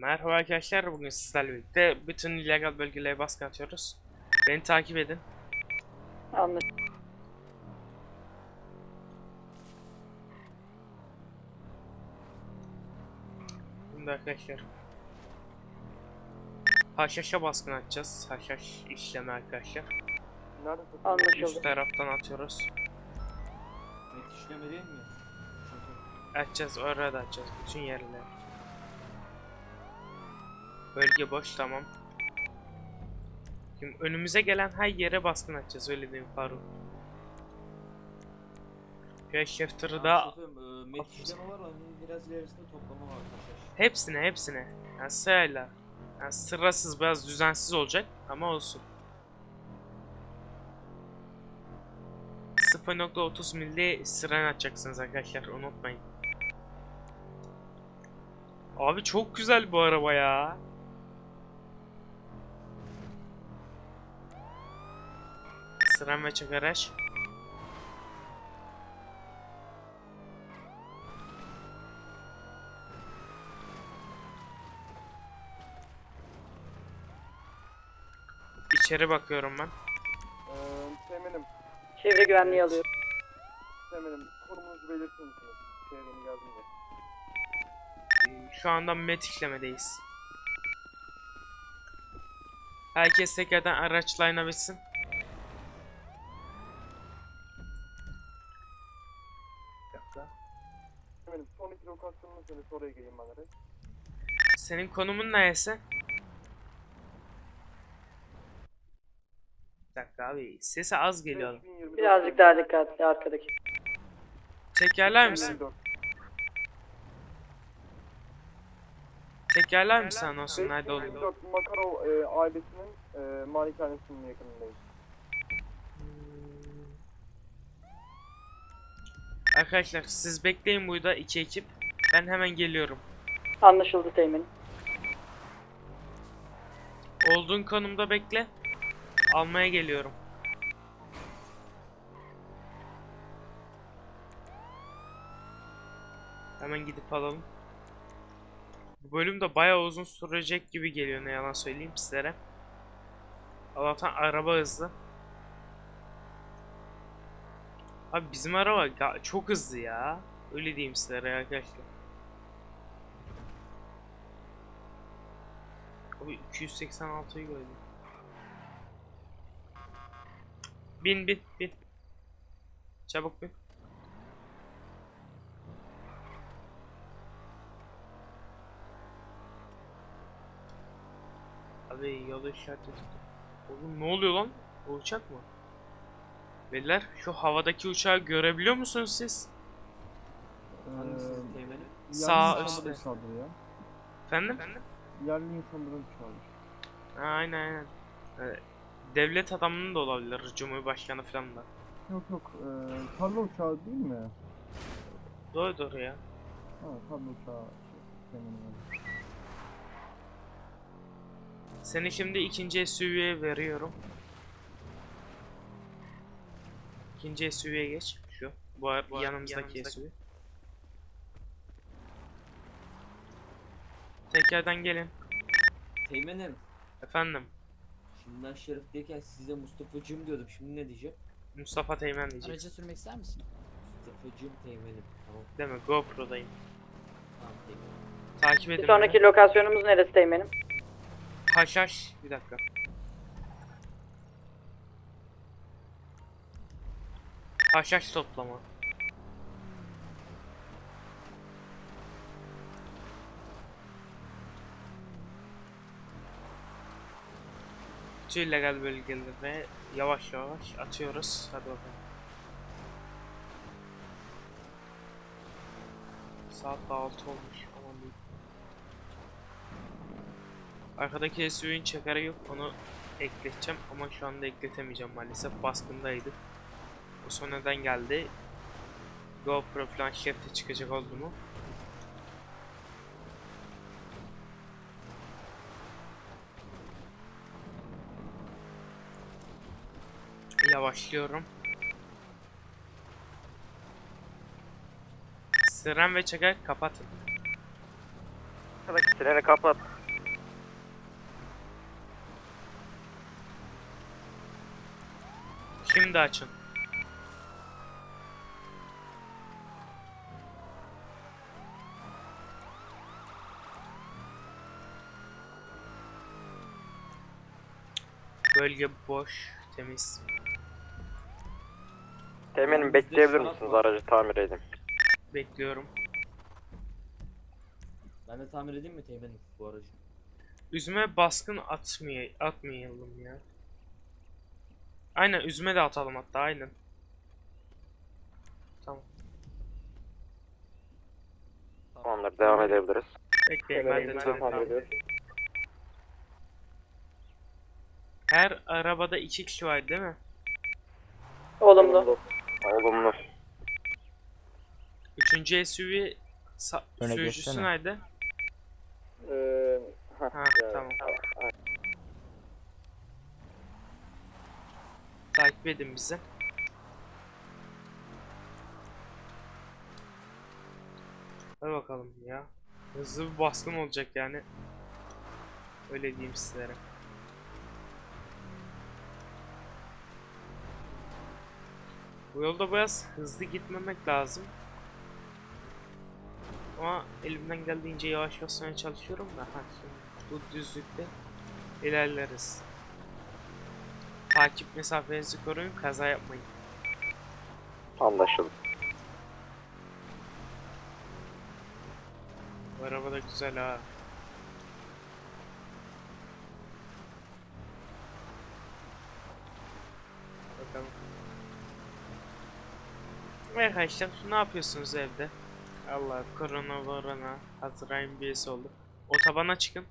Merhaba arkadaşlar, bugün sizlerle birlikte bütün illegal bölgelere baskı atıyoruz. Beni takip edin. Anlaşıldı. Şimdi arkadaşlar. Haşhaş'a baskın atacağız. Haşhaş işlemi arkadaşlar. Anlaşıldı. Üst taraftan atıyoruz. Net işleme değil mi? Atacağız, orada da atacağız. Bütün yerler. Bölge boş, tamam. Şimdi önümüze gelen her yere baskın atacağız, öyle diyeyim Faruk. Shifter'ı da e, met işleme var onun biraz ilerisinde toplama var arkadaşlar. Hepsine hepsine. Yani sırayla. Yani sırasız biraz düzensiz olacak ama olsun. 0.30 milli siren atacaksınız arkadaşlar unutmayın. Abi çok güzel bu araba ya. Siren ve. İçeri bakıyorum ben. Ee, temenim, Çevre güvenliği alıyorum. temenim. Konumunuzu belirtir misiniz? Geldiğinde. Ee, Şu anda met işlemedeyiz. Herkes tekrardan araçlarına bitsin. Bir dakika. İki lokasyonunu söyle, oraya geleyim ben direkt. Senin konumun neresi? Bir dakika abi sesi az geliyor. 5024 Birazcık daha dikkatli arkadaki. Tekrarlar mısın? 54. Tekrarlar mısın anonsun nerede olduğunu? 5024 Makarov e, ailesinin e, malikanesinin yakınındayız. Arkadaşlar siz bekleyin burada iki ekip. Ben hemen geliyorum. Anlaşıldı teğmenim. Olduğun konumda bekle. Almaya geliyorum. Hemen gidip alalım. Bu bölüm de bayağı uzun sürecek gibi geliyor ne yalan söyleyeyim sizlere. Allah'tan araba hızlı. Abi bizim araba çok hızlı ya. Öyle diyeyim sizlere arkadaşlar. Abi 286'yı gördüm. Bin bin bin. Çabuk bin. Abi yolu işaret ettim. Oğlum ne oluyor lan? Uçak mı? Beyler şu havadaki uçağı görebiliyor musunuz siz? Hangisi teğmenim? Sağ üstte. insanların saldırı ya. Efendim? Yerli insanların. Ha, aynen aynen. Ee, devlet adamının da olabilir. Cumhurbaşkanı falan da. Yok yok, e, tarla uçağı değil mi? Doğru doğru ya. Ha, tarla uçağı. şey. Seni şimdi ikinci SUV'ye veriyorum. İkinci SUV'ye geç. Şu. Bu, ar- yanımızdaki SUV. Tekrardan gelin. Teğmenim. Efendim. Şimdi ben şerifteyken size Mustafa'cığım diyordum. Şimdi ne diyeceğim? Mustafa Teğmen diyecek. Aracı sürmek ister misin? Mustafa'cığım teğmenim. Tamam. Değil mi? GoPro'dayım. Tamam teğmenim. Takip edin. Bir sonraki lokasyonumuz neresi teğmenim? Haşhaş. Bir dakika. Haşhaş toplama. Bütün illegal bölgelere yavaş yavaş atıyoruz. Hadi bakalım. Saat da 6 olmuş. Aman diyeyim. Arkadaki SUV'nin çekeri yok onu ekleteceğim ama şu anda ekletemeyeceğim maalesef baskındaydı. O sonradan geldi. GoPro falan şefte çıkacak oldu mu? Yavaşlıyorum. Siren ve çeker kapatın. Arkadaki sireni kapat. Şimdi açın. Bölge boş, temiz. Teğmenim bekleyebilir misiniz aracı tamir edeyim. Bekliyorum. Ben de tamir edeyim mi teğmenim bu aracı? Üzüme baskın atmay atmayalım ya. Aynen üzüme de atalım hatta aynen. Tamam. Tamamdır devam edebiliriz. Bekleyin ben de tamir ediyoruz. Her arabada iki kişi var değil mi? Olumlu. Olumlu. Üçüncü SUV Öne sürücüsü geçsene. nerede? Ee, heh, Ha tamam. Takip edin bizi. Hadi bakalım ya. Hızlı bir baskın olacak yani. Öyle diyeyim sizlere. Bu yolda biraz hızlı gitmemek lazım. Ama elimden geldiğince yavaş basmaya çalışıyorum da ha bu düzlükte ilerleriz. Takip mesafenizi koruyun, kaza yapmayın. Anlaşıldı. Bu araba da güzel ha. Bakalım. Evet Arkadaşlar ne yapıyorsunuz evde? Allah korona korona Haziran birisi oldu. Otobana çıkın.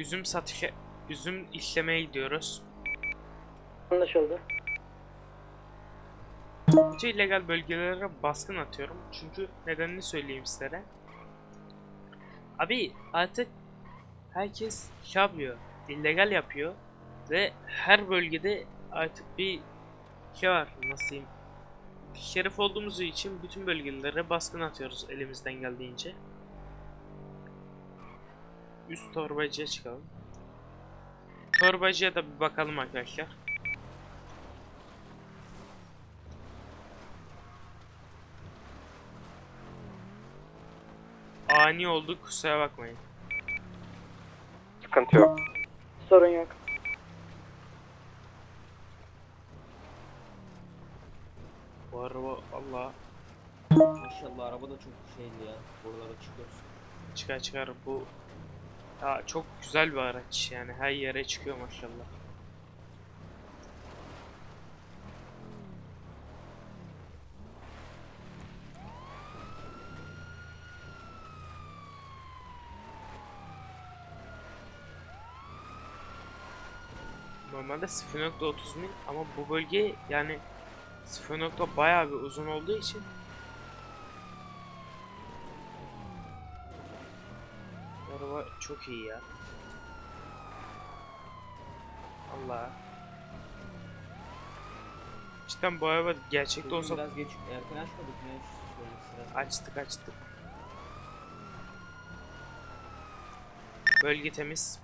Üzüm satışa, üzüm işlemeye gidiyoruz. Anlaşıldı. Bütün illegal bölgelere baskın atıyorum. Çünkü nedenini söyleyeyim sizlere. Abi artık herkes şey yapıyor. illegal yapıyor. Ve her bölgede artık bir şey var. Nasıl diyeyim. Şerif olduğumuz için bütün bölgelere baskın atıyoruz elimizden geldiğince. Üst torbacıya çıkalım. Torbacıya da bir bakalım arkadaşlar. Ani oldu kusura bakmayın. Sıkıntı yok. Sorun yok. Bu araba Allah Maşallah araba da çok şeyli ya. Buralara çıkıyoruz. çıkar çıkar bu ya çok güzel bir araç yani her yere çıkıyor maşallah. Normalde 0.30 mil ama bu bölge yani 0. bayağı bir uzun olduğu için Bu araba çok iyi ya. Allah. Cidden bu araba gerçekte olsa biraz geç erken açmadık mı açtık açtık. Bölge temiz.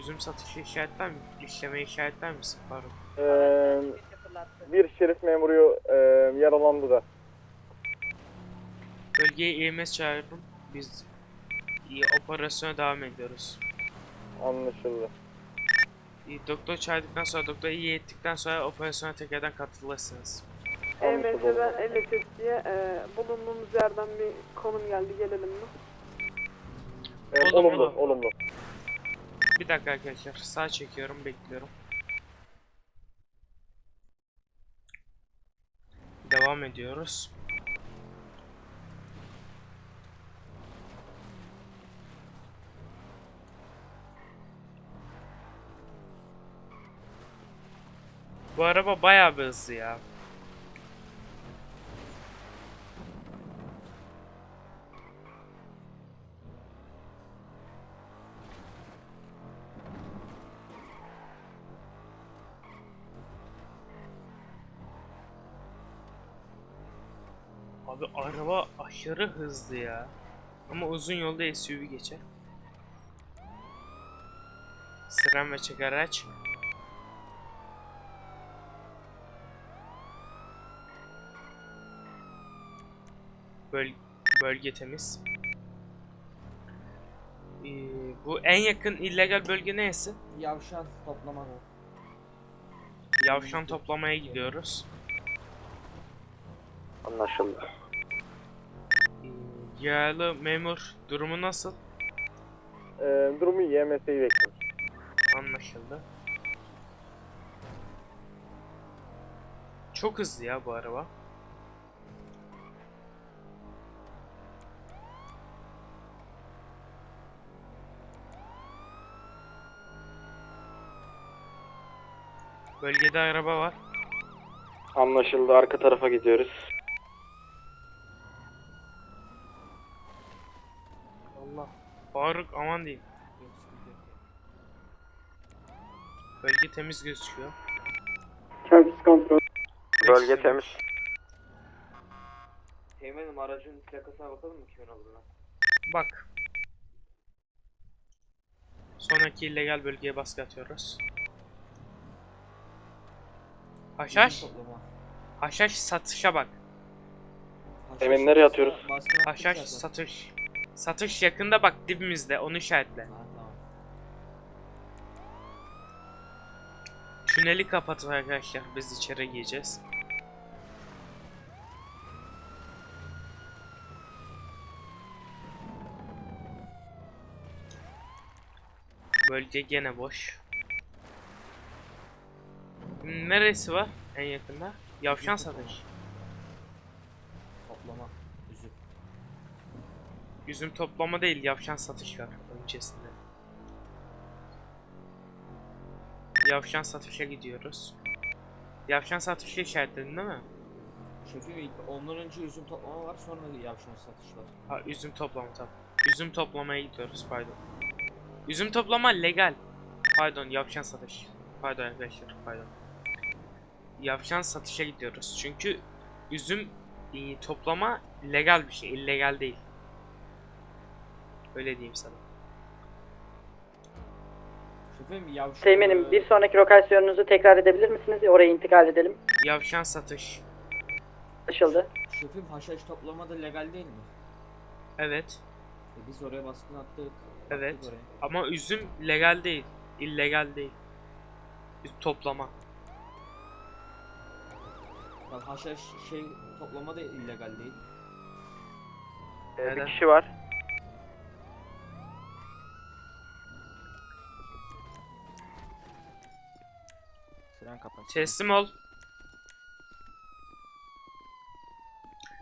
Üzüm satışı işaretler mi? İşleme işaretler misin Faruk? Ee, bir şerif memuru e, yaralandı da. Bölgeye EMS çağırdım. Biz iyi operasyona devam ediyoruz. Anlaşıldı. İyi, doktor çağırdıktan sonra, doktoru iyi ettikten sonra operasyona tekrardan katılırsınız. EMS'den LSS'ye e, bulunduğumuz yerden bir konum geldi gelelim mi? Ee, Olumlu. olumlu, olumlu. Bir dakika arkadaşlar. Sağ çekiyorum, bekliyorum. Devam ediyoruz. Bu araba bayağı bir hızlı ya. Abi araba aşırı hızlı ya. Ama uzun yolda SUV geçer. Sıran ve çek araç. Böl bölge temiz. Ee, bu en yakın illegal bölge neresi? Yavşan toplama. Yavşan toplamaya gidiyoruz. Anlaşıldı. Yağlı memur durumu nasıl? Ee, durumu iyi. MS'yi bekliyoruz. Anlaşıldı. Çok hızlı ya bu araba. Bölgede araba var. Anlaşıldı. Arka tarafa gidiyoruz. Allah. Faruk aman diyeyim. Bölge temiz gözüküyor. Servis kontrol. Bölge temiz. Teğmenim aracın plakasına bakalım mı kimin olduğuna? Bak. Sonraki illegal bölgeye baskı atıyoruz. Haşhaş. Haşhaş satışa bak. Teğmen nereye atıyoruz? Haşhaş satış. Satış yakında bak dibimizde onu işaretle. Tüneli kapatın arkadaşlar biz içeri gireceğiz. Bölge gene boş. Neresi var en yakında? Yavşan satış. Toplama. Üzüm. Üzüm toplama değil, yavşan satış var öncesinde. Yavşan satışa gidiyoruz. Yavşan satışı işaretledin değil mi? Şefim ilk- ondan önce üzüm toplama var sonra yavşan satış var. Ha üzüm toplama tabi. Üzüm toplamaya gidiyoruz pardon. Üzüm toplama legal. Pardon yavşan satış. Pardon arkadaşlar pardon. Yavşan satışa gidiyoruz. Çünkü üzüm e, toplama legal bir şey, illegal değil. Öyle diyeyim sana. Şefim yavşan... Teğmenim bir sonraki lokasyonunuzu tekrar edebilir misiniz? Oraya intikal edelim. Yavşan satış. Anlaşıldı. Şefim haşhaş toplama da legal değil mi? Evet. E biz oraya baskın attık. Evet. oraya. Ama üzüm legal değil. illegal değil. Üzüm toplama. Bak haşhaş şey toplama da illegal değil. Ee, Neden? bir kişi var. Teslim ol.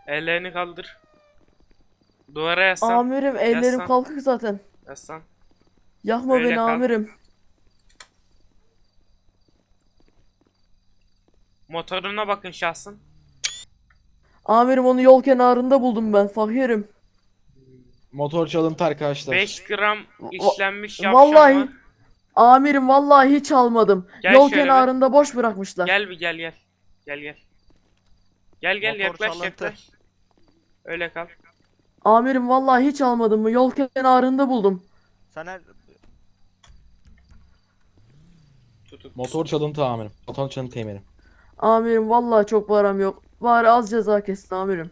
Ellerini kaldır. Duvara yaslan. Amirim ellerim Yaslan. kalkık zaten. Yaslan. Yakma Öyle beni kal. amirim. Motoruna bakın şahsın. Amirim onu yol kenarında buldum ben fakirim. Motor çalıntı arkadaşlar. 5 gram işlenmiş yavşan vallahi var. Amirim vallahi hiç almadım. Gel yol şöyle bir. kenarında boş bırakmışlar. Gel bir gel gel. Gel gel. Gel gel Motor yaklaş çalıntı. yaklaş. Öyle kal. Amirim vallahi hiç almadım mı? Yol kenarında buldum. Sen her... Tutuk. Motor çalıntı amirim. Motor çalıntı temelim. Amirim vallahi çok param yok. Bari az ceza kesin amirim.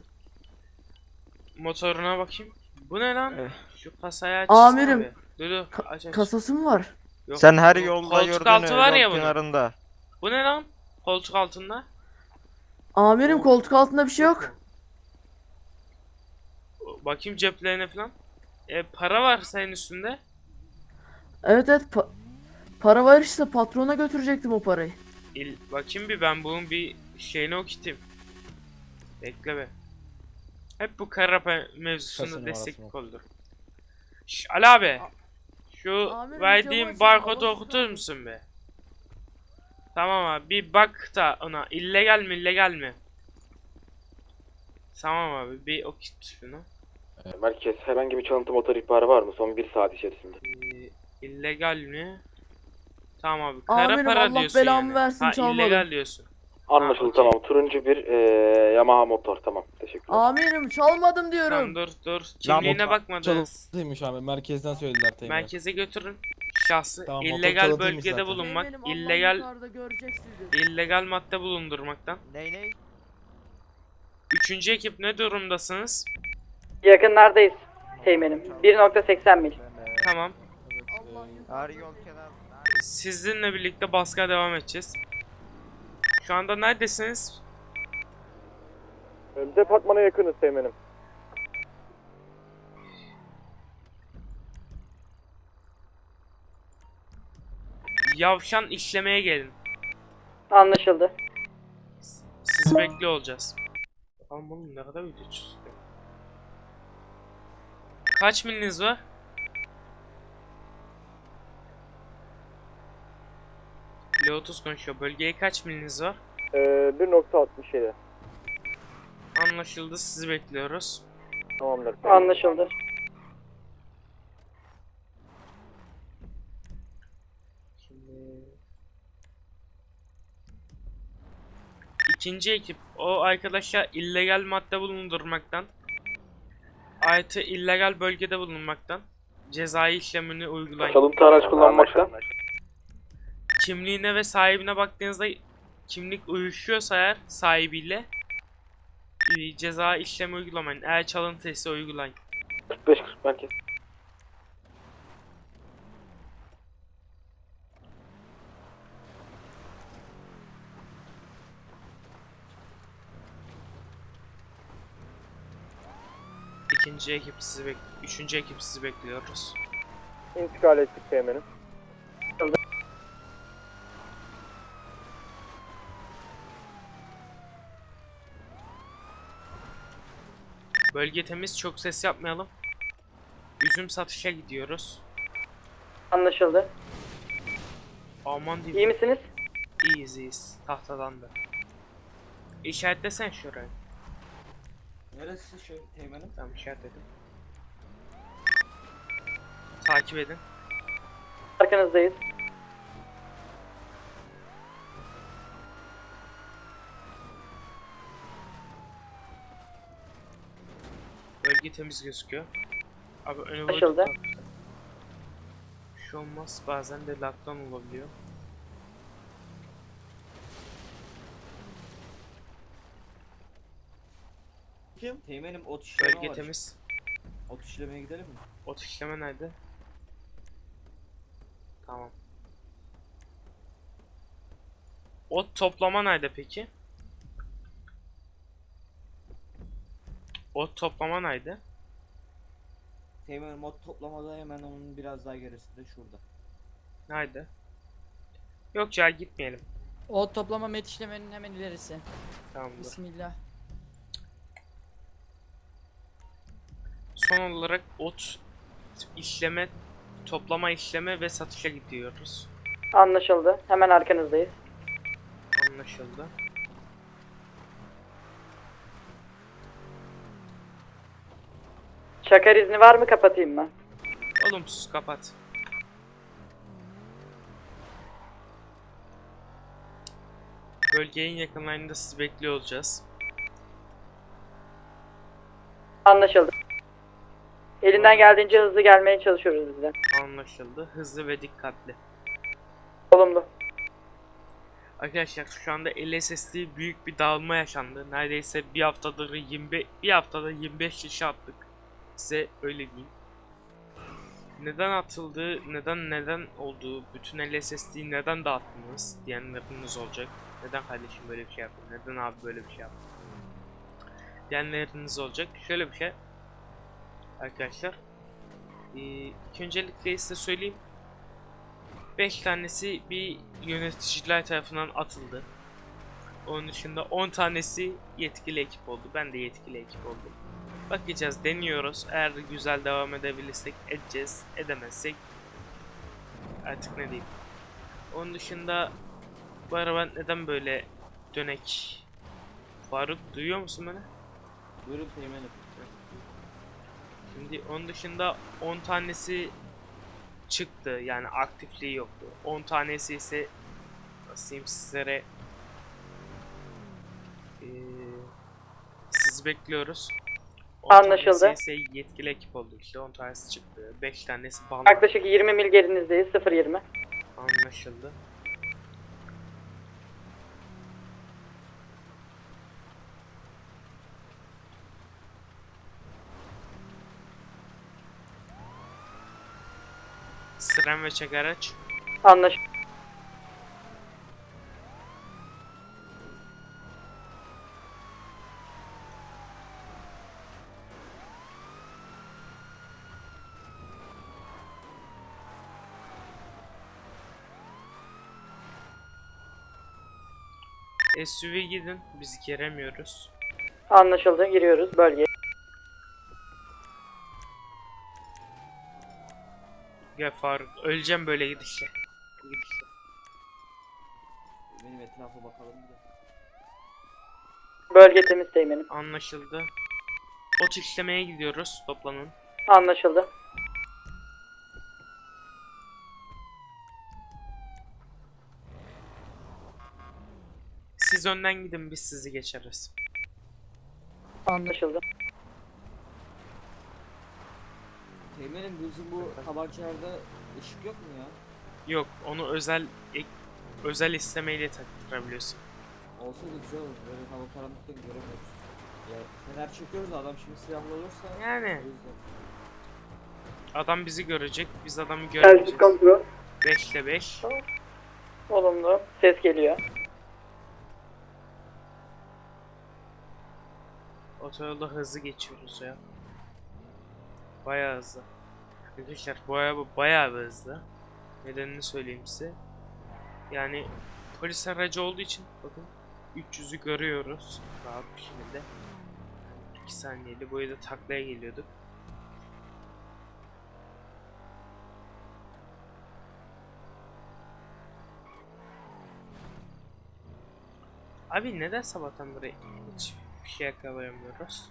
Motoruna bakayım. Bu ne lan? Şu kasayı aç. Amirim. abi. Dur dur Ka- aç aç. Kasası mı var? Yok, Sen her bu yolda koltuk yurdun altı var ya yol bunun. kenarında. Bu ne lan? Koltuk altında. Amirim koltuk altında bir şey yok. Bakayım ceplerine falan. E para var senin üstünde. Evet evet pa- para var işte patrona götürecektim o parayı. İl, bakayım bir ben bunun bir şeyini okutayım. Bekle be. Hep bu karapa mevzusunda Kasını desteklik arasına. olur. Şş, Ali abi. Şu Amirim, verdiğim barkodu okutur musun be? Tamam abi bir bak da ona illegal mi illegal mi? Tamam abi bir okut şunu. Merkez herhangi bir çalıntı motor ihbarı var mı son bir saat içerisinde? Ee, illegal mi? Tamam abi. Kara Amirim, para Allah diyorsun belamı yani. versin, ha, çalmadım. illegal diyorsun. Anlaşıldı tamam. Turuncu bir e, Yamaha motor tamam. Teşekkürler. Amirim çalmadım diyorum. Tamam dur dur. Kimliğine bakmadınız. Çalıntıymış abi. Merkezden söylediler teğmenim. Merkeze götürün. Şahsı Tamam, motor illegal çalıntıymış bölgede zaten. bulunmak, Allah illegal illegal madde bulundurmaktan. Ney ney? Üçüncü ekip ne durumdasınız? Yakınlardayız. Teğmenim. 1.80 mil. Tamam. Her yol kenar. Sizinle birlikte baskıya devam edeceğiz. Şu anda neredesiniz? E, Departmana yakınız teğmenim. Yavşan işlemeye gelin. Anlaşıldı. Sizi bekliyor olacağız. Bakalım oğlum ne kadar video çiziyor. Kaç miliniz var? Leotus konuşuyor. Bölgeye kaç miliniz var? E, 1.67. Anlaşıldı. Sizi bekliyoruz. Tamamdır. Anlaşıldı. Şimdi... İkinci ekip o arkadaşlar illegal madde bulundurmaktan artı illegal bölgede bulunmaktan cezai işlemini uygulayın. Çalıntı araç kullanmaktan. Kimliğine ve sahibine baktığınızda kimlik uyuşuyorsa eğer sahibiyle e, ceza işlemi uygulamayın. Eğer çalıntıysa uygulayın. 45 40 merkez. İkinci ekip sizi bek üçüncü ekip sizi bekliyoruz. İntikal ettik teğmenim. Bölge temiz, çok ses yapmayalım. Üzüm satışa gidiyoruz. Anlaşıldı. Aman İyi diyeyim. misiniz? İyiyiz iyiyiz. Tahtadan da. İşaretlesen şurayı. Neresi şey teğmenim? Tamam işaretledim. Takip edin. Arkanızdayız. Bölge temiz gözüküyor. Abi öne Açıldı. Bir şey olmaz. Bazen de laktan olabiliyor. Kim? Teğmenim ot işleme Bölge var. temiz. Ot işlemeye gidelim mi? Ot işleme nerede? Tamam. Ot toplama nerede peki? Ot toplama nerede? Teğmenim ot toplamada hemen onun biraz daha gerisinde şurada. Nerede? Yok ya gitmeyelim. O toplama met işlemenin hemen ilerisi. Tamamdır. Bismillah. Son olarak ot işleme, toplama işleme ve satışa gidiyoruz. Anlaşıldı. Hemen arkanızdayız. Anlaşıldı. Çakar izni var mı kapatayım mı? Olumsuz kapat. Bölgenin yakınlarında sizi bekliyor olacağız. Anlaşıldı. Elinden geldiğince hızlı gelmeye çalışıyoruz biz de. Anlaşıldı. Hızlı ve dikkatli. Olumlu. Arkadaşlar şu anda LSSD büyük bir dağılma yaşandı. Neredeyse bir haftadır 25 bir haftada 25 kişi attık. Size öyle diyeyim. Neden atıldı, neden neden oldu, bütün LSSD'yi neden dağıttınız diyenleriniz olacak. Neden kardeşim böyle bir şey yaptın, neden abi böyle bir şey yaptın diyenleriniz olacak. Şöyle bir şey. Arkadaşlar. Ee, ilk öncelikle size söyleyeyim. 5 tanesi bir yöneticiler tarafından atıldı. Onun dışında 10 tanesi yetkili ekip oldu. Ben de yetkili ekip oldum. Bakacağız, deniyoruz. Eğer güzel devam edebilirsek edeceğiz. Edemezsek artık ne diyeyim. Onun dışında bu araba neden böyle dönek? Faruk duyuyor musun beni? Buyurun teğmenim. Şimdi onun dışında 10 tanesi çıktı yani aktifliği yoktu. 10 tanesi ise nasıl diyeyim sizlere bekliyoruz. 10 Anlaşıldı. ise yetkili ekip oldu işte 10 tanesi çıktı. 5 tanesi ban. Yaklaşık 20 mil gerinizdeyiz 0.20. Anlaşıldı. Siren ve çek araç. Anlaşıldı. SUV gidin. Biz giremiyoruz. Anlaşıldı. Giriyoruz bölgeye. Ya Faruk öleceğim böyle gidişle. Bu gidişle. Benim etrafa bakalım bir de. Bölge temiz teğmenim. Anlaşıldı. Ot işlemeye gidiyoruz. Toplanın. Anlaşıldı. Önden gidin biz sizi geçeriz. Anlaşıldı. Teğmenim bizim bu tabancalarda ışık yok mu ya? Yok onu özel ek- özel istemeyle taktırabiliyorsun. Olsa da güzel olur. Böyle hava karanlıkta göremiyoruz. Ya fener çekiyoruz da adam şimdi silahlı olursa Yani o yüzden. adam bizi görecek biz adamı görmeyeceğiz. 5'te 5. Olumlu. Ses geliyor. Otoyolda hızlı geçiyoruz ya. Bayağı hızlı. Arkadaşlar bu araba bayağı bir hızlı. Nedenini söyleyeyim size. Yani polis aracı olduğu için bakın 300'ü görüyoruz rahat bir şekilde. 2 saniyeli boyu da taklaya geliyorduk. Abi neden sabahtan beri hiç bir şey yakalayamıyoruz?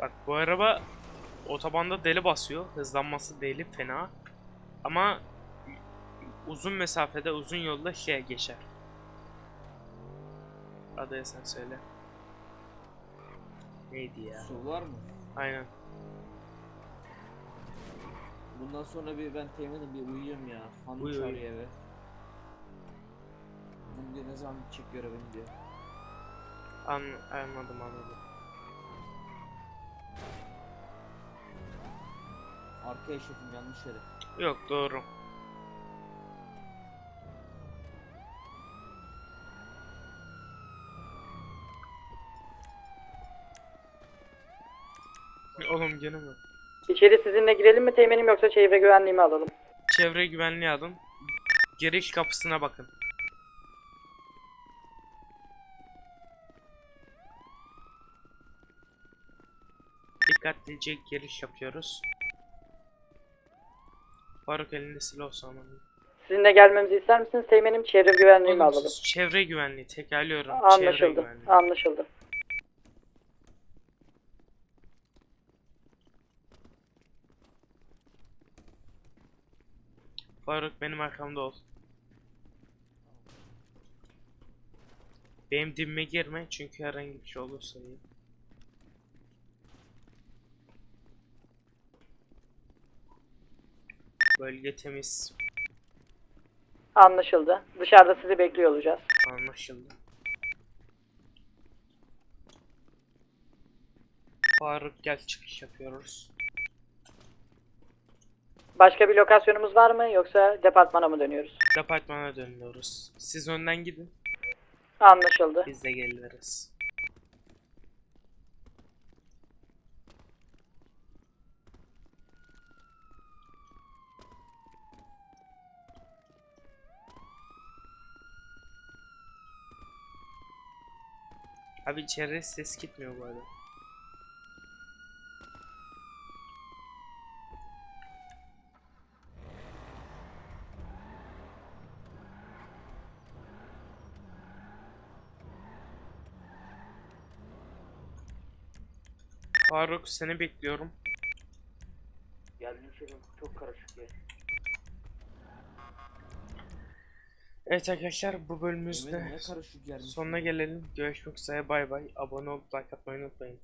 Bak bu araba otobanda deli basıyor. Hızlanması deli fena. Ama uzun mesafede uzun yolda şeye geçer. Adaya sen söyle. Neydi ya? Su var mı? Aynen. Bundan sonra bir ben teğmenim bir uyuyayım ya. Hanım Uyu, çağırıyor uyu. eve. Bunu diyor ne zaman bitecek görevim diyor. An anladım anladım. Arka eşefim yanlış yere. Yok doğru. Oğlum gene mi? İçeri sizinle girelim mi teğmenim yoksa çevre güvenliği mi alalım? Çevre güvenliği alın. Giriş kapısına bakın. Dikkatlice giriş yapıyoruz. Faruk elinde silah sonra. Sizinle gelmemizi ister misiniz teğmenim? Çevre güvenliği mi alalım? Çevre güvenliği tekrarlıyorum. Çevre Anlaşıldı. güvenliği. Anlaşıldı. Faruk benim arkamda ol. Benim dibime girme çünkü herhangi bir şey olursa iyi. Bölge temiz. Anlaşıldı. Dışarıda sizi bekliyor olacağız. Anlaşıldı. Faruk gel çıkış yapıyoruz. Başka bir lokasyonumuz var mı yoksa departmana mı dönüyoruz? Departmana dönüyoruz. Siz önden gidin. Anlaşıldı. Biz de geliriz. Abi içeri ses gitmiyor bu arada. Faruk seni bekliyorum. Geldiğim şey çok karışık ya. Evet arkadaşlar bu bölümümüzde yer. sonuna gelelim. Görüşmek üzere bay bay. Abone olup like atmayı unutmayın.